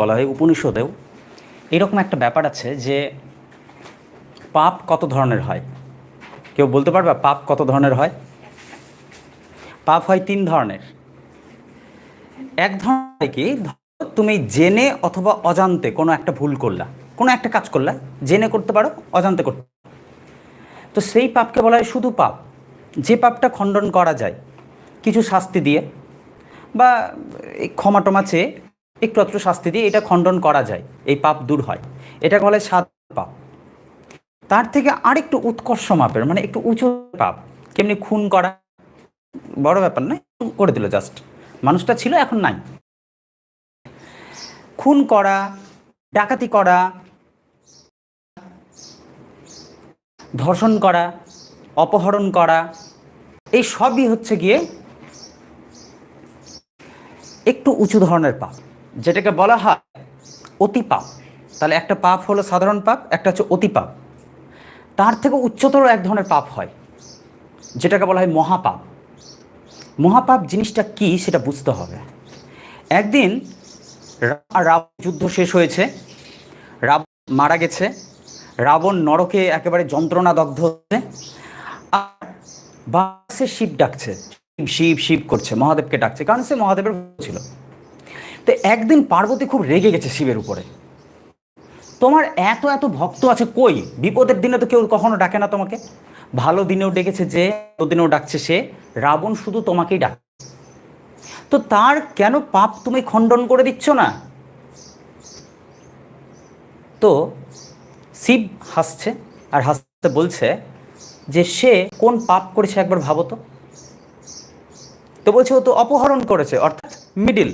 বলা হয় উপনিষদেও। এরকম একটা ব্যাপার আছে যে পাপ কত ধরনের হয়? কেউ বলতে পারবে পাপ কত ধরনের হয়? পাপ হয় তিন ধরনের। এক ধরনের কি তুমি জেনে অথবা অজান্তে কোনো একটা ভুল করলা, কোনো একটা কাজ করলা, জেনে করতে পারো, অজান্তে করতে। তো সেই পাপকে বলা হয় শুধু পাপ। যে পাপটা খণ্ডন করা যায়, কিছু শাস্তি দিয়ে বা ক্ষমা টমা চেয়ে একটু একটু শাস্তি দিয়ে এটা খণ্ডন করা যায়, এই পাপ দূর হয়। এটা বলে সাত পাপ। তার থেকে আরেকটু উৎকর্ষ মাপের মানে একটু উঁচু পাপ, কেমনি খুন করা, বড় ব্যাপার নয়, করে দিল জাস্ট। মানুষটা ছিল, এখন নাই। খুন করা, ডাকাতি করা, ধর্ষণ করা, অপহরণ করা, এই সবই হচ্ছে গিয়ে একটু উঁচু ধরনের পাপ। যেটাকে বলা হয় অতি পাপ। তাহলে একটা পাপ হলো সাধারণ পাপ, একটা হচ্ছে অতি পাপ। তার থেকে উচ্চতর এক ধরনের পাপ হয়, যেটাকে বলা হয় মহাপাপ। মহাপাপ জিনিসটা কি সেটা বুঝতে হবে। একদিন রাবণ যুদ্ধ শেষ হয়েছে, রাবণ মারা গেছে, রাবণ নরকে একেবারে যন্ত্রণা দগ্ধ হচ্ছে, আর বাসে শিব ডাকছে, শিব শিব শিব করছে, মহাদেবকে ডাকছে, কারণ সে মহাদেবের ছিল। তো একদিন পার্বতী খুব রেগে গেছে শিবের উপরে। তোমার এত এত ভক্ত আছে কই? বিপদের দিনে তো কেউ কখনো ডাকে না তোমাকে। ভালো দিনেও ডেকেছে যে দিনেও ডাকছে সে, রাবণ শুধু তোমাকেই ডাক। তো তার কেন পাপ তুমি খণ্ডন করে দিচ্ছ না? তো শিব হাসছে আর হাসতে বলছে যে, সে কোন পাপ করেছে একবার ভাবো তো। তো বলছে ও তো অপহরণ করেছে, অর্থাৎ মিডিল।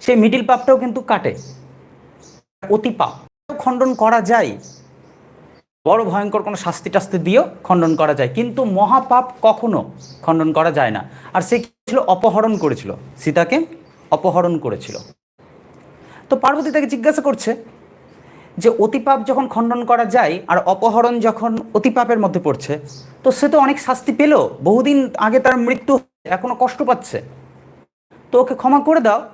সেই মিডিল পাপটাও কিন্তু কাটে। অতি পাপ। খণ্ডন করা যায়। বড় ভয়ঙ্কর কোনো শাস্তি টাস্তি দিয়েও খণ্ডন করা যায়। কিন্তু মহাপাপ কখনো খণ্ডন করা যায় না। আর সে ছিল অপহরণ করেছিল। সীতাকে অপহরণ করেছিল। তো পার্বতী তাকে জিজ্ঞাসা করছে যে অতিপাপ যখন খণ্ডন করা যায় আর অপহরণ যখন অতিপাপের মধ্যে পড়ছে, তো সে তো অনেক শাস্তি পেল। বহুদিন আগে তার মৃত্যু এখনও কষ্ট পাচ্ছে। তো ওকে ক্ষমা করে দাও।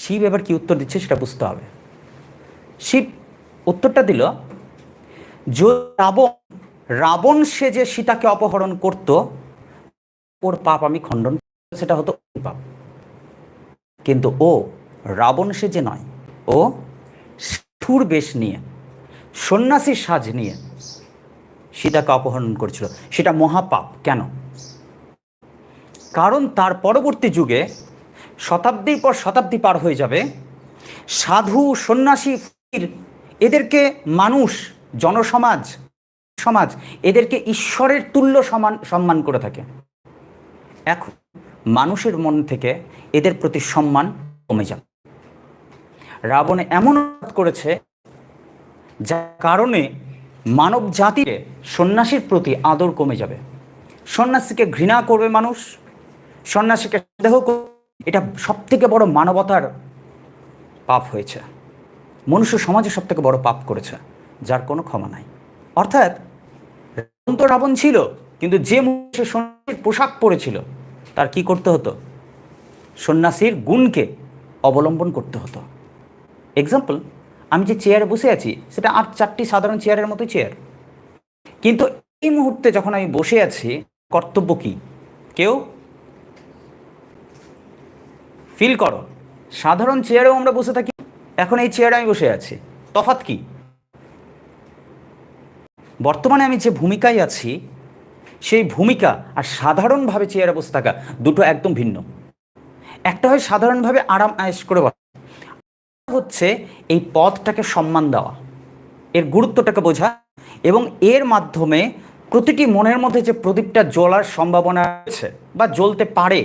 শিব এবার কি উত্তর দিচ্ছে সেটা বুঝতে হবে। শিব উত্তরটা দিল রাবণ রাবণ সে যে সীতাকে অপহরণ করত, ওর পাপ আমি খণ্ডন সেটা হতো পাপ। কিন্তু ও রাবণ সে যে নয়, ও সুর বেশ নিয়ে, সন্ন্যাসীর সাজ নিয়ে সীতাকে অপহরণ করেছিল। সেটা মহাপাপ। কেন? কারণ তার পরবর্তী যুগে শতাব্দীর পর শতাব্দী পার হয়ে যাবে। সাধু, সন্ন্যাসী, ফকির, এদেরকে মানুষ, জনসমাজ, সমাজ, এদেরকে ঈশ্বরের তুল্য সমান, সম্মান করে থাকে। এখন মানুষের মন থেকে এদের প্রতি সম্মান কমে যাবে। রাবণ এমন করেছে, যার কারণে মানব জাতির সন্ন্যাসীর প্রতি আদর কমে যাবে। সন্ন্যাসীকে ঘৃণা করবে মানুষ, সন্ন্যাসীকে সন্দেহ করবে এটা সবথেকে বড় মানবতার পাপ হয়েছে। মনুষ্য সমাজে সব থেকে বড় পাপ করেছে, যার কোনো ক্ষমা নাই। অর্থাৎ, রাবণ তো রাবণ ছিল, কিন্তু যে মনুষ্য সন্ন্যাসীর পোশাক পরেছিল, তার কি করতে হতো? সন্ন্যাসীর গুণকে অবলম্বন করতে হতো। এক্সাম্পল আমি যে চেয়ারে বসে আছি, সেটা আর চারটি সাধারণ চেয়ারের মতো চেয়ার কিন্তু এই মুহূর্তে যখন আমি বসে আছি, কর্তব্য কি? কেউ ফিল করো। সাধারণ চেয়ারেও আমরা বসে থাকি। এখন এই চেয়ারে আমি বসে আছি। তফাৎ কি? বর্তমানে আমি যে ভূমিকায় আছি, সেই ভূমিকা আর সাধারণভাবে চেয়ারে বসে থাকা দুটো একদম ভিন্ন। একটা হয় সাধারণভাবে আরাম আয়েস করে বসা। হচ্ছে এই পথটাকে সম্মান দেওয়া। এর গুরুত্বটাকে বোঝা এবং এর মাধ্যমে প্রতিটি মনের মধ্যে যে প্রদীপটা জ্বলার সম্ভাবনা আছে বা জ্বলতে পারে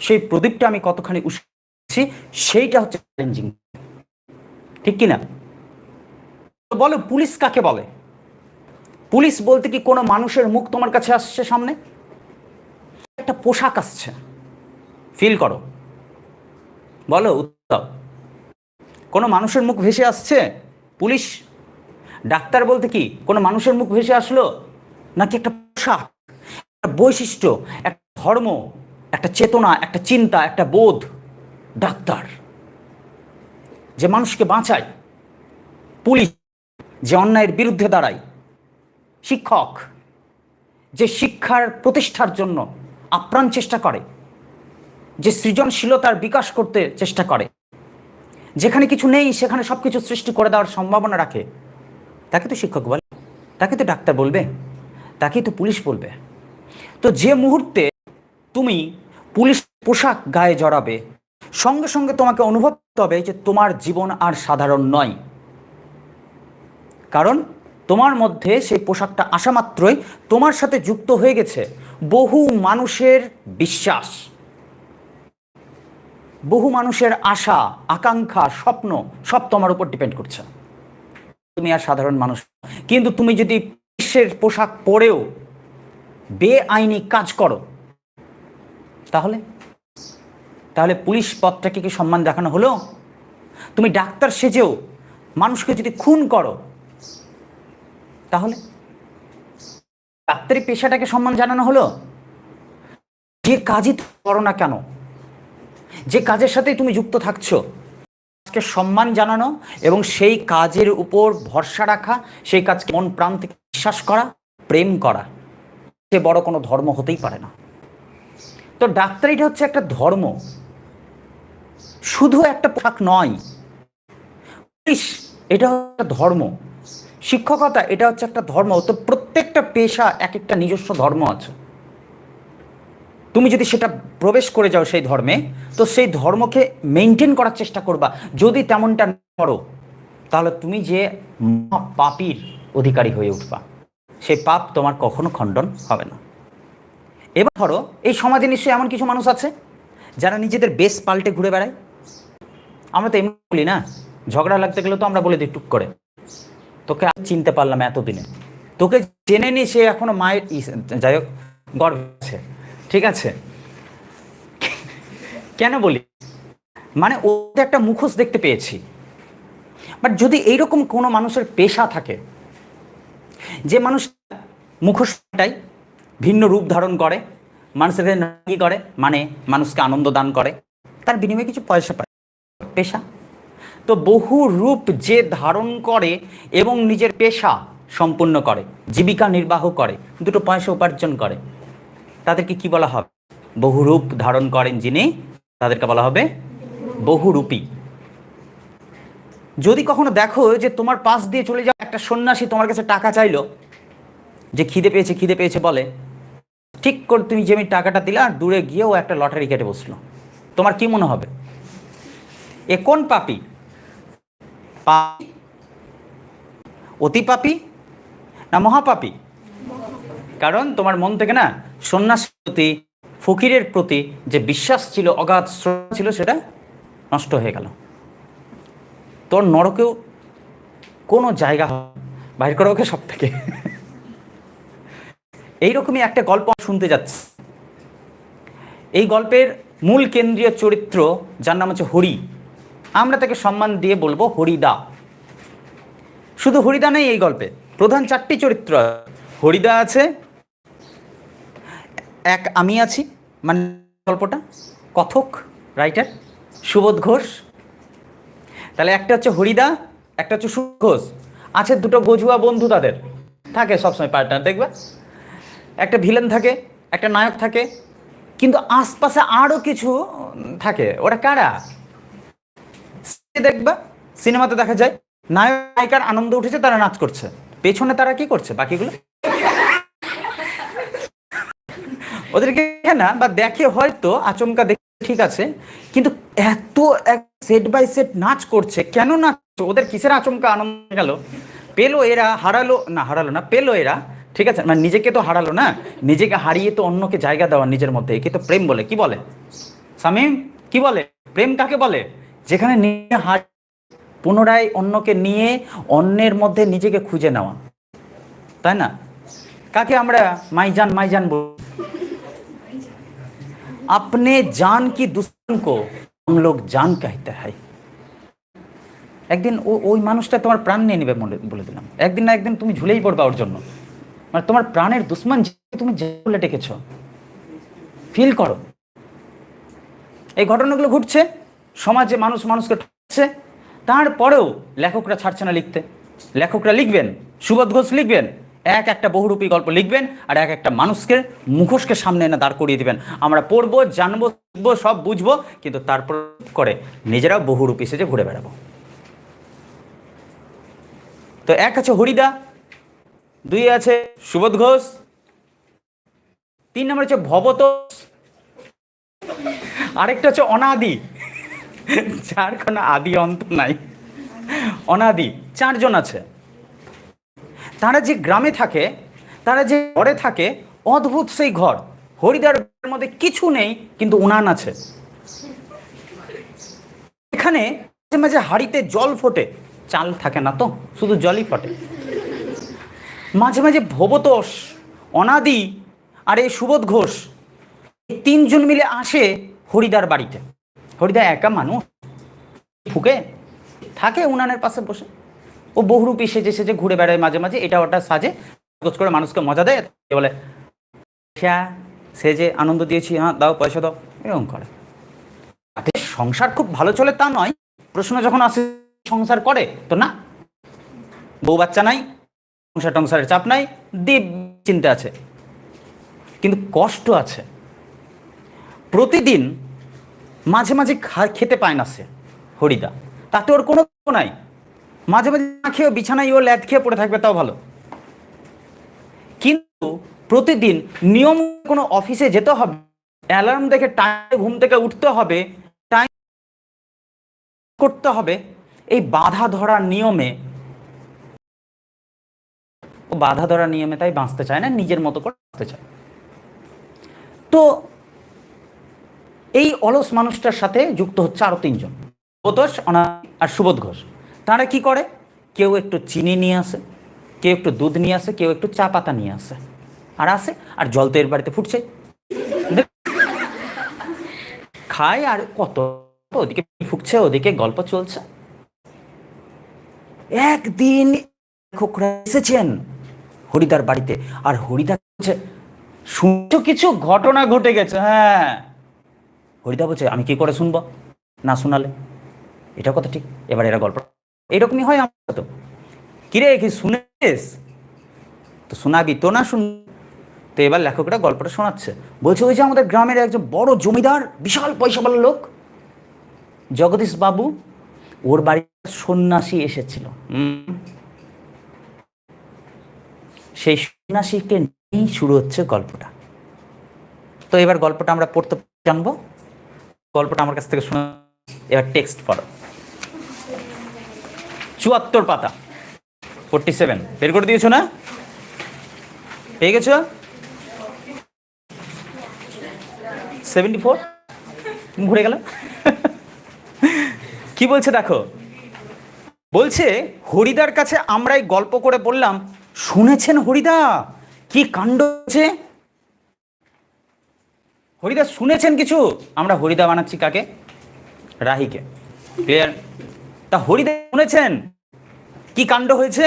সেই প্রদীপটা আমি কতখানি উৎসাহী সেইটা হচ্ছে চ্যালেঞ্জিং ঠিক কি না বলো, পুলিশ কাকে বলে? পুলিশ বলতে কি কোনো মানুষের মুখ তোমার কাছে আসছে সামনে? একটা পোশাক আসছে। ফিল করো। বলো, উত্তর। কোনো মানুষের মুখ ভেসে আসছে? পুলিশ? ডাক্তার বলতে কি, কোনো মানুষের মুখ ভেসে আসলো? নাকি একটা পোশাক? একটা বৈশিষ্ট্য? একটা ধর্ম? একটা চেতনা, একটা চিন্তা, একটা বোধ, ডাক্তার। যে মানুষকে বাঁচায়, পুলিশ, যে অন্যায়ের বিরুদ্ধে দাঁড়ায়, শিক্ষক, যে শিক্ষার প্রতিষ্ঠার জন্য আপ্রাণ চেষ্টা করে, যে সৃজনশীলতার বিকাশ করতে চেষ্টা করে, যেখানে কিছু নেই সেখানে সব কিছু সৃষ্টি করে দেওয়ার সম্ভাবনা রাখে, তাকে তো শিক্ষক বলে, তাকে তো ডাক্তার বলবে, তাকেই তো পুলিশ বলবে। তো যে মুহূর্তে তুমি পুলিশ পোশাক গায়ে জড়াবে। সঙ্গে সঙ্গে তোমাকে অনুভব করতে হবে যে তোমার জীবন আর সাধারণ নয়। কারণ তোমার মধ্যে সেই পোশাকটা আসা মাত্রই তোমার সাথে যুক্ত হয়ে গেছে। বহু মানুষের বিশ্বাস। বহু মানুষের আশা, আকাঙ্ক্ষা, স্বপ্ন সব তোমার উপর ডিপেন্ড করছে। তুমি আর সাধারণ মানুষ। কিন্তু তুমি যদি পুলিশের পোশাক পরেও বেআইনি কাজ করো তাহলে? তাহলে পুলিশ পদটাকে কি সম্মান দেখানো হলো? তুমি ডাক্তার সেজেও মানুষকে যদি খুন করো, তাহলে? ডাক্তারি পেশাটাকে সম্মান জানানো হলো? যে কাজই করো না কেন, যে কাজের সাথে তুমি যুক্ত থাকছো, কাজকে সম্মান জানানো এবং সেই কাজের উপর ভরসা রাখা, সেই কাজকে মন প্রাণ থেকে বিশ্বাস করা, প্রেম করা, সে বড় কোনো ধর্ম হতেই পারে না। তো ডাক্তারিটা হচ্ছে একটা ধর্ম। শুধু একটা পোশাক নয়। পুলিশ এটা হচ্ছে একটা ধর্ম। শিক্ষকতা, এটা হচ্ছে একটা ধর্ম। তো প্রত্যেকটা পেশা এক একটা নিজস্ব ধর্ম আছে। তুমি যদি সেটা প্রবেশ করে যাও সেই ধর্মে, তো সেই ধর্মকে মেনটেন করার চেষ্টা করবা। যদি তেমনটা করো, তাহলে তুমি যে পাপির অধিকারী হয়ে উঠবা। সেই পাপ তোমার কখনো খণ্ডন হবে না। এবার ধরো, এই সমাজে নিশ্চয়ই এমন কিছু মানুষ আছে যারা নিজেদের বেশ পাল্টে ঘুরে বেড়ায়? আমরা তো এমনি বলি না, ঝগড়া লাগতে গেলে তো আমরা বলে দিই, টুক করে। তোকে আর চিনতে পারলাম এতদিনে। তোকে জেনে নি সে এখনও মায়ের যাই হোক গর্ব আছে। ঠিক আছে? কেন বলি? মানে ওতে একটা মুখোশ দেখতে পেয়েছি। বাট যদি এইরকম কোনো মানুষের পেশা থাকে, যে মানুষ মুখোশটাই ভিন্ন রূপ ধারণ করে, মানুষের কি করে মানে মানুষকে আনন্দ দান করে, তার বিনিময়ে কিছু পয়সা পায়, পেশা। তো বহু রূপ যে ধারণ করে এবং নিজের পেশা সম্পূর্ণ করে, জীবিকা নির্বাহ করে, দুটো পয়সা উপার্জন করে, তাদেরকে কি বলা হবে? বহু রূপ ধারণ করেন যিনি, তাদেরকে বলা হবে বহুরূপী যদি কখনো দেখো যে তোমার পাশ দিয়ে চলে যাও একটা সন্ন্যাসী তোমার কাছে টাকা চাইলো, যে খিদে পেয়েছে খিদে পেয়েছে বলে ঠিক করে তুমি যে আমি টাকাটা দিলা দূরে গিয়ে ও একটা লটারি কেটে বসল। তোমার কি মনে হবে? এ কোন পাপি? অতি পাপি না মহাপাপী? কারণ তোমার মন থেকে না সন্ন্যাসের প্রতি, ফকিরের প্রতি যে বিশ্বাস ছিল, অগাধ শ্রদ্ধা ছিল, সেটা নষ্ট হয়ে গেল। তোর নরকেও কোনো জায়গা বাইর করা ওকে সব থেকে। এইরকমই একটা গল্প শুনতে যাচ্ছি। এই গল্পের মূল কেন্দ্রীয় চরিত্র, যার নাম হচ্ছে হরি। আমরা তাকে সম্মান দিয়ে বলব হরিদা। শুধু হরিদা নেই এই গল্পে, প্রধান চারটি চরিত্র হরিদা আছে, এক আমি আছি মানে গল্পটা, কথক, রাইটার, সুবোধ ঘোষ। তাহলে একটা হচ্ছে হরিদা, একটা হচ্ছে সুবোধ ঘোষ। আছে দুটো গজুয়া বন্ধু তাদের। থাকে সবসময় পার্টনার, দেখবে? একটা ভিলেন থাকে, একটা নায়ক থাকে, কিন্তু আশপাশে আরও কিছু থাকে। ওরা কারা? দেখবা, সিনেমাতে দেখা যায় নায়ক নায়িকার আনন্দ উঠেছে, তারা নাচ করছে। পেছনে তারা কি করছে? বাকিগুলো? ওদেরকে না, বা দেখে হয়তো, আচমকা দেখে ঠিক আছে, কিন্তু এত এক সেট বাই সেট নাচ করছে, কেন নাচ ওদের কিসের আচমকা আনন্দ গেল? পেল এরা, হারালো, না হারালো না, পেল এরা ঠিক আছে মানে নিজেকে তো হারালো না নিজেকে হারিয়ে তো অন্যকে জায়গা দেওয়া নিজের মধ্যে একে তো প্রেম বলে কি বলে সামিম কি বলে প্রেম কাকে বলে যেখানে নিজে হার পুনরায় অন্যকে নিয়ে অন্যের মধ্যে নিজেকে খুঁজে নেওয়া তাই না কাকে আমরা মাইজান মাইজান বল अपने जान की दुश्मन को हम लोग जान कहते हैं একদিন ও ওই মানুষটা তোমার প্রাণ নিয়ে নেবে বলে বলে দিলাম একদিন না একদিন তুমি ঝুলেই পড়বা ওর জন্য মানে তোমার প্রাণের দুশ্মন তুমি যে বলে ডেকেছ ফিল করো। এই ঘটনাগুলো ঘটছে সমাজে মানুষ মানুষকে ঠকছে তারপরেও লেখকরা ছাড়ছে না লিখতে। লেখকরা লিখবেন সুবোধ ঘোষ লিখবেন এক একটা বহুরূপী গল্প লিখবেন আর এক একটা মানুষকে মুখোশকে সামনে এনে দাঁড় করিয়ে দিবেন। আমরা পড়ব জানব শিখব, সব বুঝব কিন্তু তারপর করে নিজেরাও বহুরূপী সেজে ঘুরে বেড়াবো। তো এক আছে হরিদা দুই আছে সুবোধ ঘোষ। তিন নম্বর হচ্ছে ভবতোষ। আরেকটা হচ্ছে অনাদি। যার কোনো আদি অন্ত নাই। অনাদি, চারজন আছে। তারা যে গ্রামে থাকে, তারা যে ঘরে থাকে, অদ্ভুত সেই ঘর। হরিদার মধ্যে কিছু নেই, কিন্তু উনান আছে। এখানে মাঝে মাঝে হাড়িতে জল ফোটে। চাল থাকে না তো, শুধু জলই ফোটে। মাঝে মাঝে ভবতোষ, অনাদি আর এই সুবোধ ঘোষ তিনজন মিলে আসে হরিদার বাড়িতে। হরিদা একা মানুষ, ফুকে, থাকে উনানের পাশে বসে। ও বহুরূপী সেজে সেজে ঘুরে বেড়ায় মাঝে মাঝে, এটা ওটা সাজে, খোঁজ করে মানুষকে মজা দেয় বলে হ্যাঁ সে আনন্দ দিয়েছি হ্যাঁ দাও, পয়সা দাও। এরকম করে। তাতে সংসার খুব ভালো চলে তা নয়, প্রশ্ন যখন আসে, সংসার করে, তো না। বউ বাচ্চা নাই সংসার টংসারের চাপ নাই দ্বীপ চিন্তা আছে। কিন্তু কষ্ট আছে। প্রতিদিন মাঝে মাঝে খেতে পায় না সে, হরিদা। তাতে ওর কোনো নাই। মাঝে মাঝে না খেয়েও বিছানায় ও ল্যাদ খেয়ে পড়ে থাকবে, তাও ভালো। কিন্তু প্রতিদিন নিয়ম কোনো অফিসে যেতে হবে, অ্যালার্ম দেখে টাইমে ঘুম থেকে উঠতে হবে, টাইম করতে হবে, এই বাধা ধরার নিয়মে ও বাধা ধরার নিয়মে তাই বাঁচতে চায় না, নিজের মতো করে বাঁচতে চায়। তো এই অলস মানুষটার সাথে যুক্ত হচ্ছে আরও তিনজন। বোতস অনাদি আর সুবোধ ঘোষ। তারা কি করে? কেউ একটু চিনি নিয়ে আসে, কেউ একটু দুধ নিয়ে আসে, কেউ একটু চা পাতা নিয়ে আসে। আর আসে, আর জল তো এর বাড়িতে ফুটছে খায় আর কত, ওদিকে ফুটছে, ওদিকে গল্প চলছে। একদিন লেখকরা এসেছেন হরিদার বাড়িতে। আর হরিদা বলছে, শুনছো কিছু? ঘটনা ঘটে গেছে। হ্যাঁ। হরিদা বলছে, আমি কি করে শুনব? না শোনালে? এটা কথা ঠিক। এবার এরা গল্প। এরকমই হয় আমার তো কিরে, কি শুনেছিস? তো শোনাবি, তো না শুন তো এবার লেখকরা গল্পটা শোনাচ্ছে। বলছে, ওই যে আমাদের গ্রামের একজন বড় জমিদার, বিশাল পয়সাওয়ালা লোক। জগদীশ বাবু, ওর বাড়িতে সন্ন্যাসী এসেছিল। সেই সন্ন্যাসীকে নিয়েই শুরু হচ্ছে গল্পটা। তো এবার গল্পটা আমরা পড়তে জানব। গল্পটা আমার কাছ থেকে শোনা এবার টেক্সট পড়ো। চুয়াত্তর পাতা। Forty seven. বের করে দিয়েছ না? পেয়ে গেছো? Seventy four? ঘুরে গেল? কি বলছে দেখো? বলছে, হরিদার কাছে আমরা এই গল্প করে বললাম শুনেছেন হরিদা? কি কাণ্ড হচ্ছে হরিদা, শুনেছেন কিছু? আমরা হরিদা বানাচ্ছি কাকে? রাহিকে। ক্লিয়ার তা হরিদা শুনেছেন? কি কাণ্ড হয়েছে?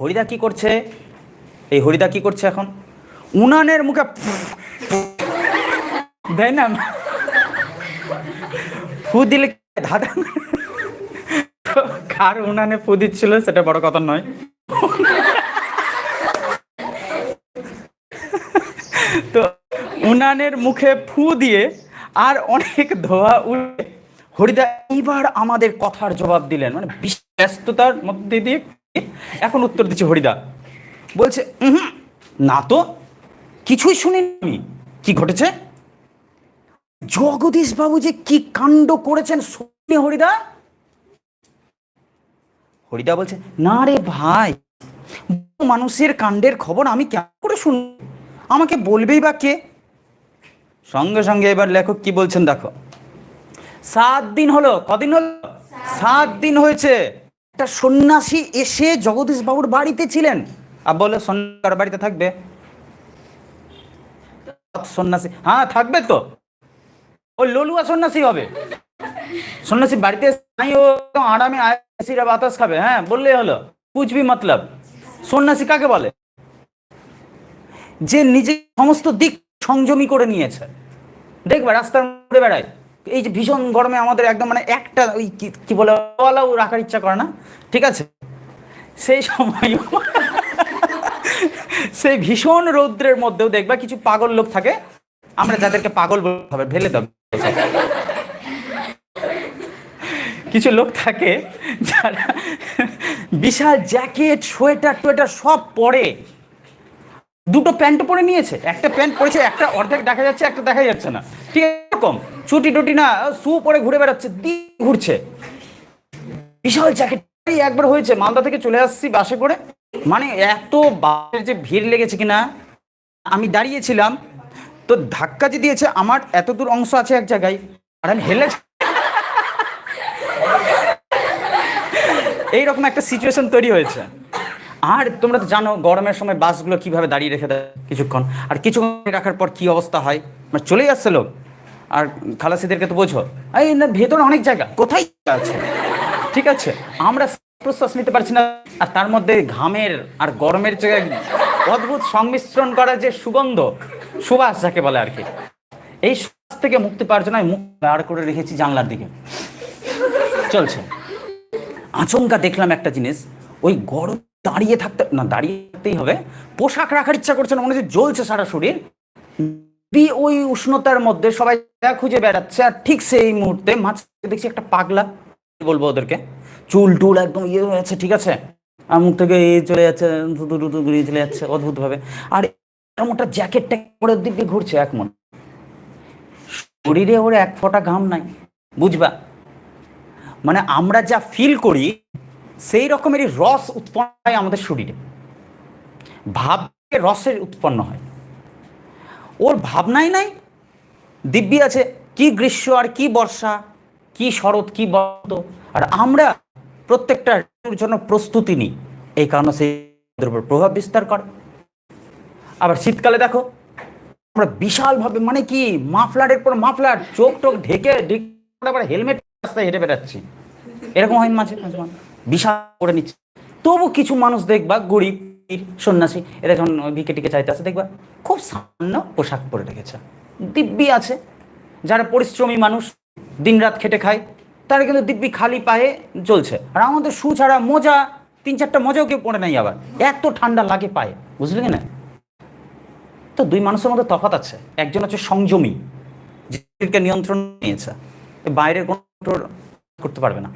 হরিদা কি করছে? এই হরিদা কি করছে এখন? উনানের মুখে দেয় না। ফু দিলে ধাঁধা? কার উনানে ফু দিচ্ছিল সেটা বড় কথা নয়। তো উনানের মুখে ফু দিয়ে আর অনেক ধোয়া উঠে হরিদা এইবার আমাদের কথার জবাব দিলেন। মানে ব্যস্ততার মধ্যে দিয়ে এখন উত্তর দিচ্ছে হরিদা। বলছে "উহুম, না তো কিছুই শুনিনি। আমি কি ঘটেছে? জগদীশ বাবু যে কি কাণ্ড করেছেন শুনি হরিদা? হরিদা বলছে, না রে ভাই মানুষের কাণ্ডের খবর আমি কেমন করে শুন আমাকে বলবেই বা কে? সঙ্গে সঙ্গে এবার লেখক কি বলছেন দেখো, সাত দিন হলো, কদিন হলো? সাত দিন হয়েছে, একটা সন্ন্যাসী এসে জগদীশ বাবুর বাড়িতে ছিলেন। আর বলে সন্ন্যাসী বাড়িতে থাকবে? সন্ন্যাসী হ্যাঁ থাকবে তো। ও ললুয়া সন্ন্যাসী হবে। সন্ন্যাসী বাড়িতে আরামে আয়সিরা বাতাস খাবে হ্যাঁ বললেই হলো কুচবি মতলব সন্ন্যাসী কাকে বলে যে নিজে সমস্ত দিক সংযমী করে নিয়েছে দেখবে রাস্তার মধ্যে বেড়ায় এই যে ভীষণ গরমে আমাদের একদম মানে একটা ওই কি বলে, ওয়ালাও রাখার ইচ্ছা করে না। ঠিক আছে? সেই সময় সেই ভীষণ রৌদ্রের মধ্যেও দেখবা কিছু পাগল লোক থাকে। আমরা যাদেরকে পাগল বলতে হবে ঢেলে দেব কিছু লোক থাকে যারা বিশাল জ্যাকেট, সোয়েটার টোয়েটার সব পরে। দুটো প্যান্ট পরে নিয়েছে। একটা প্যান্ট পরেছে, একটা অর্ধেক দেখা যাচ্ছে, একটা দেখা যাচ্ছে না। ঠিক এরকম চুটি টুটি না শু পরে ঘুরে বেড়াচ্ছে দিয়ে ঘুরছে। বিশাল জ্যাকেট একবার হয়েছে, মালদা থেকে চলে আসছি বাসে করে। মানে এত বাসের যে ভিড় লেগেছে কিনা, আমি দাঁড়িয়েছিলাম তো ধাক্কা যে দিয়েছে, আমার এত দূর অংশ আছে এক জায়গায়। আর আমি এইরকম একটা সিচুয়েশন তৈরি হয়েছে। আর তোমরা তো জানো, গরমের সময় বাসগুলো কীভাবে দাঁড়িয়ে রেখে দেয় কিছুক্ষণ। আর কিছুক্ষণ রাখার পর কি অবস্থা হয়? মানে চলে যাচ্ছে লোক। আর খালাসিদেরকে তো বোঝো। এই না, ভেতরে অনেক জায়গা। কোথায় আছে? ঠিক আছে, আমরা প্রশ্বাস নিতে পারছি না। আর তার মধ্যে ঘামের আর গরমের যে অদ্ভুত সংমিশ্রণ করা যে সুগন্ধ, সুবাস যাকে বলে আর কি। এই সুবাস থেকে মুক্তি পাওয়ার জন্য আমি মুখ বার করে রেখেছি জানলার দিকে। চলছে। আচমকা দেখলাম একটা জিনিস, ওই গরম দাঁড়িয়ে থাকতে, না দাঁড়িয়ে থাকতেই হবে, পোশাক রাখার ইচ্ছা করছে না, মনে হচ্ছে জ্বলছে সারা শরীর। ওই উষ্ণতার মধ্যে সবাই খুঁজে বেড়াচ্ছে, আর ঠিক সেই মুহূর্তে মাঝ দেখছি একটা পাগলা বলব ওদেরকে, চুল টুল একদম ইয়ে হয়ে যাচ্ছে, ঠিক আছে? আর মুখ থেকে এই চলে যাচ্ছে ঘুরিয়ে চলে যাচ্ছে অদ্ভুত ভাবে আর একটা জ্যাকেটটা দিক দিয়ে ঘুরছে, এক মন শরীরে ওর এক ফোঁটা ঘাম নাই, বুঝবা? মানে আমরা যা ফিল করি, সেই রকমেরই রস উৎপন্ন হয় আমাদের শরীরে। ভাব রসের উৎপন্ন হয়। ওর ভাবনাই নাই। দিব্যি আছে, কি গ্রীষ্ম আর কি বর্ষা, কি শরৎ, কি বসন্ত আর আমরা প্রত্যেকটা ঋতুর জন্য প্রস্তুতি নিই। এই কারণে সেই প্রভাব বিস্তার করে। আবার শীতকালে দেখো, আমরা বিশালভাবে মানে কি, মাফলারের পর মাফলার চোখ টোক ঢেকে ঢেকে হেলমেট রাস্তায় হেঁটে বেড়াচ্ছি। এরকম হয় মাঝে মাঝে। বিশাল করে নিচ্ছে। তবু কিছু মানুষ দেখবা, গরিব, সন্ন্যাসী এরা যখন ভিকে টিকে চাইতে আসে, দেখবা খুব সামান্য পোশাক পরে রেখেছে। দিব্যি আছে। যারা পরিশ্রমী মানুষ, দিনরাত খেটে খায়, তারা কিন্তু দিব্যি খালি পায়ে চলছে আর আমাদের শু ছাড়া মোজা, তিন চারটা মোজাও কেউ পরে নাই আবার। এত ঠান্ডা লাগে পায়ে। বুঝলি না? তো দুই মানুষের মধ্যে তফাৎ আছে। একজন হচ্ছে সংযমী জীবকে নিয়ন্ত্রণ নিয়েছে। বাইরের কোনো করতে পারবে না।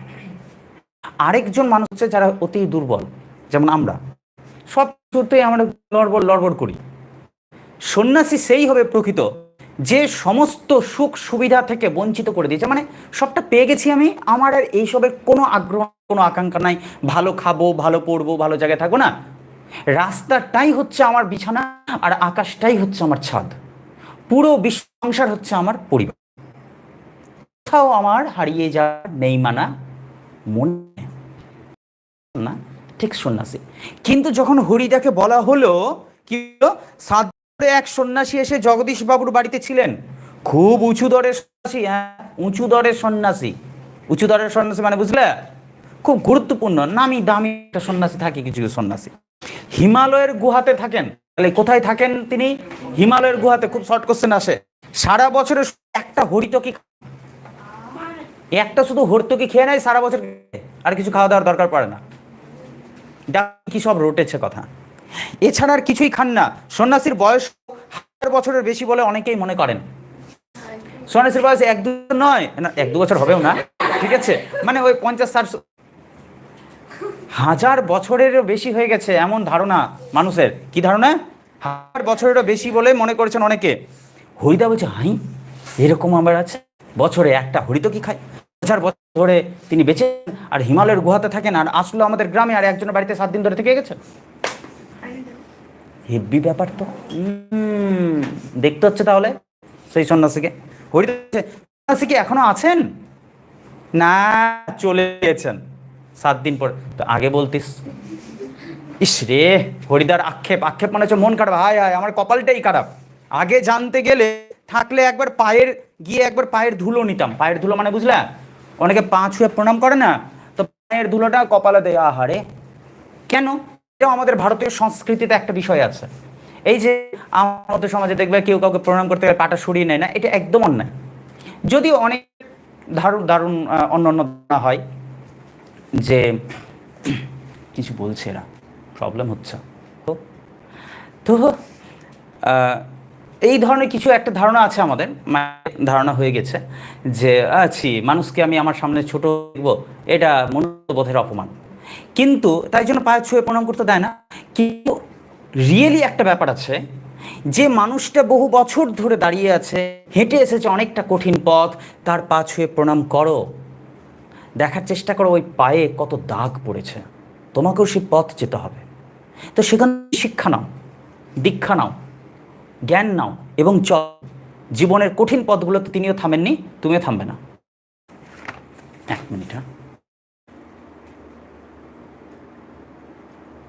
আরেকজন মানুষ হচ্ছে যারা অতি দুর্বল, যেমন আমরা। সব কিছুতেই আমরা লড়বড় লড়বড় করি। সন্ন্যাসী সেই হবে প্রকৃত, যে সমস্ত সুখ সুবিধা থেকে বঞ্চিত করে দিয়েছে। মানে সবটা পেয়ে গেছি আমি, আমার আর এইসবের কোনো আগ্রহ, কোনো আকাঙ্ক্ষা নাই। ভালো খাব, ভালো পড়ব, ভালো জায়গায় থাকব না। রাস্তাটাই হচ্ছে আমার বিছানা, আর আকাশটাই হচ্ছে আমার ছাদ। পুরো বিশ্ব সংসার হচ্ছে আমার পরিবার। কোথাও আমার হারিয়ে যাওয়ার নেই মানা, মনে না, ঠিক সন্ন্যাসী। কিন্তু যখন হরিদাকে বলা হলো, কি এক সন্ন্যাসী এসে জগদীশ বাবুর বাড়িতে ছিলেন। খুব উঁচু দরের সন্ন্যাসী হ্যাঁ? উঁচু দরের সন্ন্যাসী। উঁচু দরের সন্ন্যাসী মানে বুঝলে? খুব গুরুত্বপূর্ণ, নামি দামি একটা সন্ন্যাসী থাকে কিছু কিছু সন্ন্যাসী। হিমালয়ের গুহাতে থাকেন। তাহলে কোথায় থাকেন তিনি? হিমালয়ের গুহাতে, খুব শর্ট কোশ্চেন আসে। সারা বছরে একটা হরিতকি একটা শুধু হরতকি খেয়ে নেয় সারা বছর? আর কিছু খাওয়া দাওয়ার দরকার পড়ে না। কি সব রটেছে কথা। এছাড়া আর কিছুই খান না। সন্ন্যাসীর বয়স হাজার বছরের বেশি বলে অনেকেই মনে করেন। সন্ন্যাসীর বয়স এক দু নয়। না, এক দু বছর হবেও না। ঠিক আছে? মানে ওই পঞ্চাশ ষাট হাজার বছরেরও বেশি হয়ে গেছে এমন ধারণা মানুষের। কি ধারণা? হাজার বছরেরও বেশি বলে মনে করেছেন অনেকে। হরিদা বলছে, হাই, এরকম আমার আছে? বছরে একটা হরিত কি খায়? হাজার বছর ধরে তিনি বেঁচে আর হিমালয়ের গুহাতে থাকেন আর আসলো আমাদের গ্রামে আর একজনের বাড়িতে সাত দিন ধরে থেকে গেছে। হেব্বি ব্যাপার তো। দেখতে হচ্ছে তাহলে সেই সন্ন্যাসীকে। সন্ন্যাসী কি এখনও আছেন? না, চলে গেছেন সাত দিন পর। তো আগে বলতিস। ইস রে, হরিদার আক্ষেপ। আক্ষেপ মানে হচ্ছে মন খারাপ। হায় হায়, আমার কপালটাই খারাপ। আগে জানতে গেলে থাকলে একবার পায়ের, গিয়ে একবার পায়ের ধুলো নিতাম। পায়ের ধুলো মানে বুঝলা? অনেকে পা ছুঁয়ে প্রণাম করে না, তো পায়ের ধুলোটা কপালে দেয়, আহারে, কেন? এটাও আমাদের ভারতীয় সংস্কৃতিতে একটা বিষয় আছে। এই যে আমাদের সমাজে দেখবে কেউ কাউকে প্রণাম করতে গেলে পাটা সরিয়ে নেয় না, এটা একদম অন্যায়। যদিও অনেক দারুণ দারুণ অন্য অন্য হয় যে কিছু বলছে এরা, প্রবলেম হচ্ছে। তো তো এই ধরনের কিছু একটা ধারণা আছে আমাদের ধারণা হয়ে গেছে যে, আছি, মানুষকে আমি আমার সামনে ছোট দেখব, এটা মনুষ্যবোধের অপমান। কিন্তু তাই জন্য পায়ে ছুঁয়ে প্রণাম করতে দেয় না। কিন্তু রিয়েলি একটা ব্যাপার আছে, যে মানুষটা বহু বছর ধরে দাঁড়িয়ে আছে, হেঁটে এসেছে অনেকটা কঠিন পথ, তার পা ছুঁয়ে প্রণাম করো। দেখার চেষ্টা করো, ওই পায়ে কত দাগ পড়েছে। তোমাকেও সে পথ যেতে হবে। তো সেখানে শিক্ষা নাও, দীক্ষা নাও। জ্ঞান নাও এবং চ জীবনের কঠিন পথগুলোতে তিনিও থামেননি, তুমিও থামবে না। এক মিনিট হ্যাঁ।